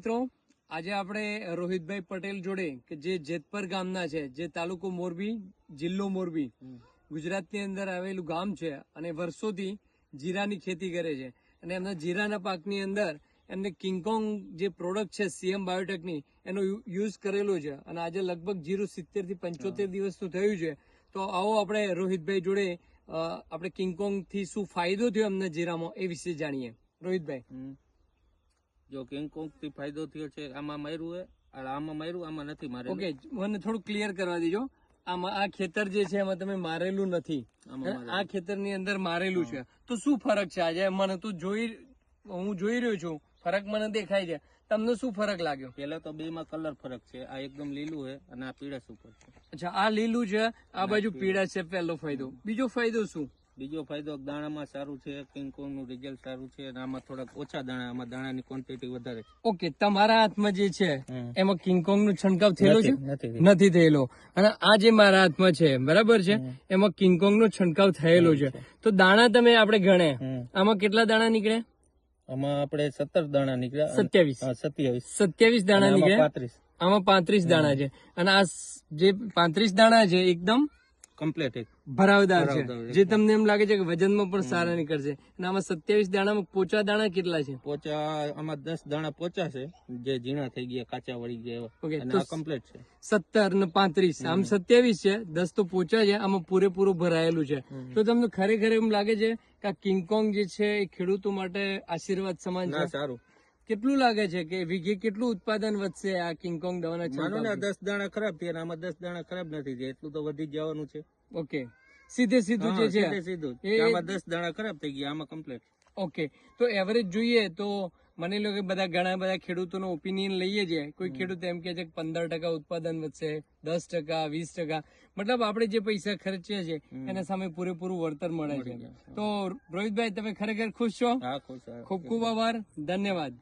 મિત્રો આજે આપણે રોહિતભાઈ પટેલ જોડે કે જે જેતપર ગામના છે જે તાલુકો મોરબી જિલ્લો મોરબી ગુજરાતની અંદર આવેલું ગામ છે અને વર્ષોથી જીરાની ખેતી કરે છે. અને એમના જીરાના પાકની અંદર એમને કિંગકોંગ જે પ્રોડક્ટ છે સીએમ બાયોટેકની એનો યુઝ કરેલો છે. અને આજે લગભગ જીરો સિત્તેરથી પંચોતેર દિવસનું થયું છે. તો આવો આપણે રોહિતભાઈ જોડે આપણે કિંગકોંગથી શું ફાયદો થયો અમને જીરામાં એ વિશે જાણીએ. રોહિતભાઈ. જો કિંગકોંગથી ફાયદો થયો છે આમાં માર્યું હે આમાં માર્યું આમાં નથી મારેલું. ઓકે મને થોડું ક્લિયર કરવા દેજો. આમાં આ ખેતર જે છે એમાં તમે મારેલું નથી. આ ખેતરની અંદર મારેલું છે. તો શું ફરક છે આજે? મને તો જોઈ હું જોઈ રહ્યો છું. ફરક મને દેખાય છે. તમને શું ફરક લાગ્યો? પેલા તો બે માં કલર ફરક છે. આ એકદમ લીલું છે અને આ પીળસ ઉપર. છે અચ્છા આ લીલું છે આ બાજુ પીળા છે પહેલો ફાયદો. બીજો ફાયદો શું? બીજો ફાયદો દાણામાં સારું છે કિંગકોંગનું રિઝલ્ટ સારું છે અને આમાં થોડાક ઓછા દાણા આમાં દાણાની ક્વોન્ટિટી વધારે છે. ઓકે તમારા હાથમાં જે છે એમાં કિંગકોંગનું છંટકાવ થયેલો છે? નથી થયેલો. અને આ જે મારા હાથમાં છે બરાબર છે? એમાં કિંગકોંગ નો છંટકાવ થયેલો છે. તો દાણા તમે આપણે ગણે. આમાં કેટલા દાણા નીકળે આમાં આપણે સત્તર દાણા નીકળ્યા સત્યાવીસ. સત્યાવીસ. સત્યાવીસ દાણા નીકળ્યા? પાંત્રીસ. આમાં પાંત્રીસ દાણા છે. અને આ જે પાંત્રીસ દાણા છે એકદમ કમ્પ્લીટ એક. ભરાવદાર છે. જે તમને એમ લાગે છે કે વજનમાં પણ સારા નીકળશે. અને આમાં સત્યાવીસ દાણામાં પોચા દાણા કેટલા છે? પોચા આમાં દસ દાણા પોચા છે. જે ઝીણા થઈ ગયા કાચા વળી ગયા. ઓકે અને આ કમ્પ્લીટ છે. સત્તર ને પાંત્રીસ. આમ સત્યાવીસ છે દસ તો પોચા છે આમાં પૂરેપૂરું ભરાયેલું છે. તો તમને ખરેખર એમ લાગે છે કે આ કિંગકોંગ જે છે એ ખેડૂતો માટે આશીર્વાદ સમાન છે? સારું. કેટલું લાગે છે કે વીઘે કેટલું ઉત્પાદન વધશે આ કિંગકોંગ દવાના માનો ને દસ દાણા ખરાબ થયા આમાં દસ દાણા ખરાબ નથી થયા એટલું તો વધી જવાનું છે. ઓકે સીધે સીધું જે છે. સીધું આમાં દસ દાણા ખરાબ થઈ ગયા આમાં કમ્પ્લેટ ઓકે તો એવરેજ જોઈએ તો માની લો કે બધા ઘણા બધા ખેડૂતોનો ઓપિનિયન લઈએ છીએ કોઈ ખેડૂત એમ કે છે કે પંદર ટકા ઉત્પાદન વધશે દસ ટકા વીસ ટકા. મતલબ આપણે જે પૈસા ખર્ચીએ છીએ એના સામે પૂરેપૂરું વળતર મળે છે. તો રોહિતભાઈ તમે ખરેખર ખુશ છો? ખૂબ ખૂબ આભાર. ધન્યવાદ.